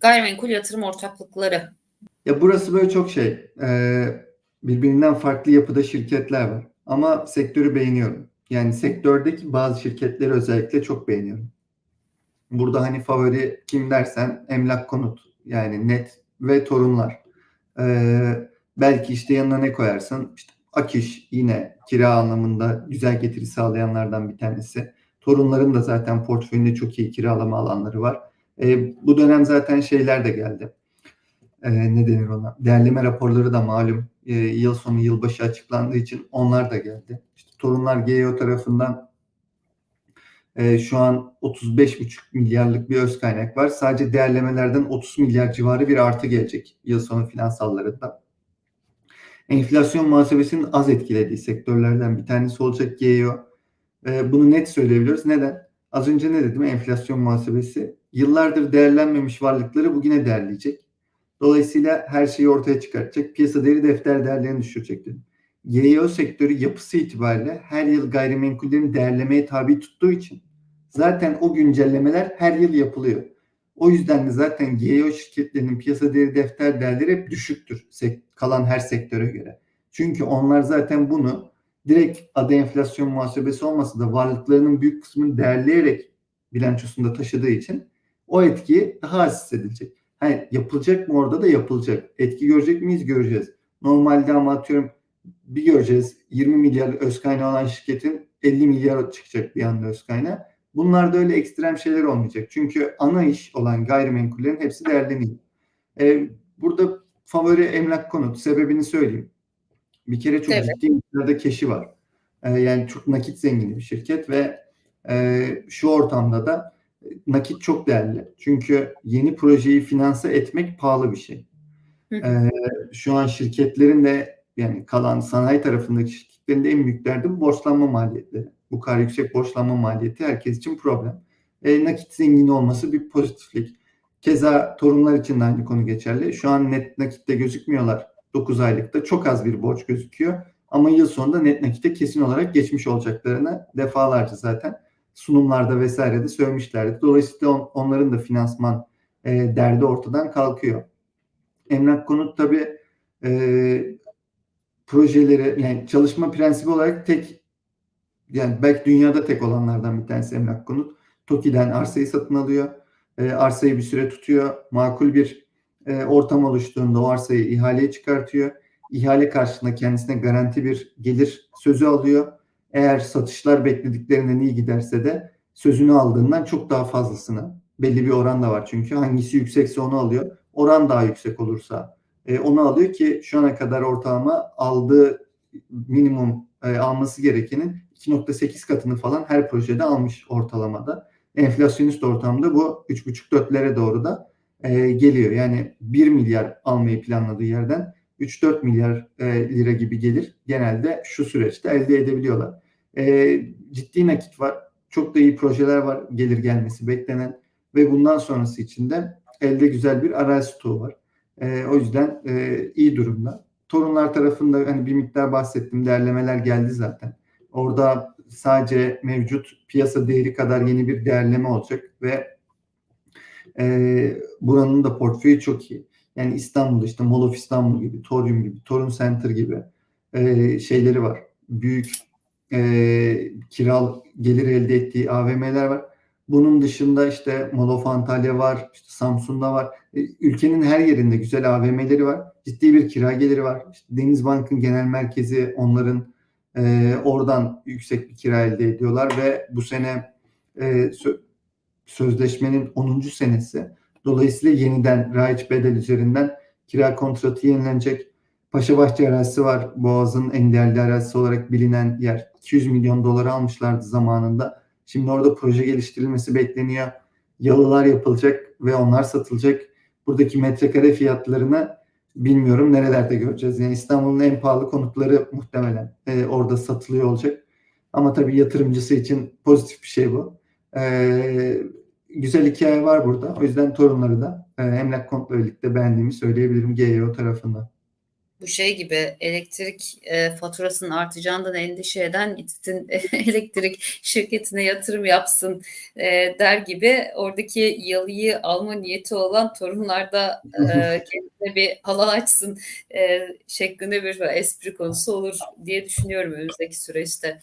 Gayrimenkul yatırım ortaklıkları. Ya burası böyle çok şey. e, birbirinden farklı yapıda şirketler var. Ama sektörü beğeniyorum. Yani sektördeki bazı şirketleri özellikle çok beğeniyorum. Burada hani favori kim dersen Emlak Konut yani Net ve Torunlar. E, belki işte yanına ne koyarsın? İşte Akiş yine kira anlamında güzel getiri sağlayanlardan bir tanesi. Torunların da zaten portföyünde çok iyi kiralama alanları var. E, bu dönem zaten şeyler de geldi. E, ne denir ona? Değerleme raporları da malum. E, yıl sonu yılbaşı açıklandığı için onlar da geldi. İşte Torunlar GEO tarafından e, şu an 35,5 milyarlık bir öz kaynak var. Sadece değerlemelerden 30 milyar civarı bir artı gelecek yıl sonu finansallarında. Enflasyon muhasebesinin az etkilediği sektörlerden bir tanesi olacak GEO. E, bunu net söyleyebiliyoruz. Neden? Az önce ne dedim? Enflasyon muhasebesi yıllardır değerlenmemiş varlıkları bugüne değerleyecek. Dolayısıyla her şeyi ortaya çıkartacak. Piyasa değeri defter değerlerini düşürecek dedim. GEO sektörü yapısı itibariyle her yıl gayrimenkullerin değerlemeye tabi tuttuğu için zaten o güncellemeler her yıl yapılıyor. O yüzden de zaten GEO şirketlerinin piyasa değeri defter değerleri hep düşüktür kalan her sektöre göre. Çünkü onlar zaten bunu direkt adı enflasyon muhasebesi olmasa da varlıklarının büyük kısmını değerleyerek bilançosunda taşıdığı için o etki daha az hissedilecek. Hani yapılacak mı orada da yapılacak. Etki görecek miyiz? Göreceğiz. Normalde ama atıyorum bir göreceğiz 20 milyar öz kaynağı olan şirketin 50 milyar çıkacak bir anda öz kaynağı. Bunlarda öyle ekstrem şeyler olmayacak. Çünkü ana iş olan gayrimenkullerin hepsi değerleniyor. Ee, burada favori emlak konut. Sebebini söyleyeyim. Bir kere çok evet. ciddi miktarda keşi var. Ee, yani çok nakit zengini bir şirket ve e, şu ortamda da nakit çok değerli. Çünkü yeni projeyi finanse etmek pahalı bir şey. Ee, şu an şirketlerin de yani kalan sanayi tarafındaki şirketlerin de en büyük derdi borçlanma maliyetleri. Bu kadar yüksek borçlanma maliyeti herkes için problem. E, nakit zengini olması bir pozitiflik. Keza torunlar için de aynı konu geçerli. Şu an net nakitte gözükmüyorlar. 9 aylıkta çok az bir borç gözüküyor. Ama yıl sonunda net nakitte kesin olarak geçmiş olacaklarını defalarca zaten sunumlarda vesairede söylemişlerdi. Dolayısıyla on, onların da finansman e, derdi ortadan kalkıyor. Emlak konut tabi e, projeleri yani çalışma prensibi olarak tek yani belki dünyada tek olanlardan bir tanesi emlak konut. TOKİ'den arsayı satın alıyor. E, arsayı bir süre tutuyor. Makul bir e, ortam oluştuğunda o arsayı ihaleye çıkartıyor. İhale karşılığında kendisine garanti bir gelir sözü alıyor. Eğer satışlar beklediklerinden iyi giderse de sözünü aldığından çok daha fazlasını belli bir oran da var çünkü hangisi yüksekse onu alıyor. Oran daha yüksek olursa e, onu alıyor ki şu ana kadar ortalama aldığı minimum e, alması gerekenin 2.8 katını falan her projede almış ortalamada. Enflasyonist ortamda bu 3.5-4'lere doğru da e, geliyor. Yani 1 milyar almayı planladığı yerden 3-4 milyar e, lira gibi gelir genelde şu süreçte elde edebiliyorlar. E, ciddi nakit var. Çok da iyi projeler var gelir gelmesi beklenen ve bundan sonrası için de elde güzel bir arazi stoğu var. E, o yüzden e, iyi durumda. Torunlar tarafında hani bir miktar bahsettim değerlemeler geldi zaten. Orada sadece mevcut piyasa değeri kadar yeni bir değerleme olacak ve e, buranın da portföyü çok iyi. Yani İstanbul'da işte Mall of İstanbul gibi, Torium gibi, Torun Center gibi e, şeyleri var. Büyük e, kiral gelir elde ettiği AVM'ler var. Bunun dışında işte Mall of Antalya var, işte Samsun'da var. E, ülkenin her yerinde güzel AVM'leri var. Ciddi bir kira geliri var. İşte Denizbank'ın genel merkezi onların e, oradan yüksek bir kira elde ediyorlar ve bu sene e, sözleşmenin 10. senesi. Dolayısıyla yeniden raiç bedel üzerinden kira kontratı yenilenecek. Paşabahçe arazisi var. Boğaz'ın en değerli arazisi olarak bilinen yer. 200 milyon dolara almışlardı zamanında. Şimdi orada proje geliştirilmesi bekleniyor. Yalılar yapılacak ve onlar satılacak. Buradaki metrekare fiyatlarını bilmiyorum nerelerde göreceğiz. Yani İstanbul'un en pahalı konutları muhtemelen e, orada satılıyor olacak. Ama tabii yatırımcısı için pozitif bir şey bu. E, güzel hikaye var burada. O yüzden torunları da e, emlak konutla birlikte beğendiğimi söyleyebilirim GEO tarafında. bu şey gibi elektrik e, faturasının artacağından endişe eden gitsin elektrik şirketine yatırım yapsın e, der gibi oradaki yalıyı alma niyeti olan torunlarda e, kendine bir alan açsın e, şeklinde bir espri konusu olur diye düşünüyorum önümüzdeki süreçte.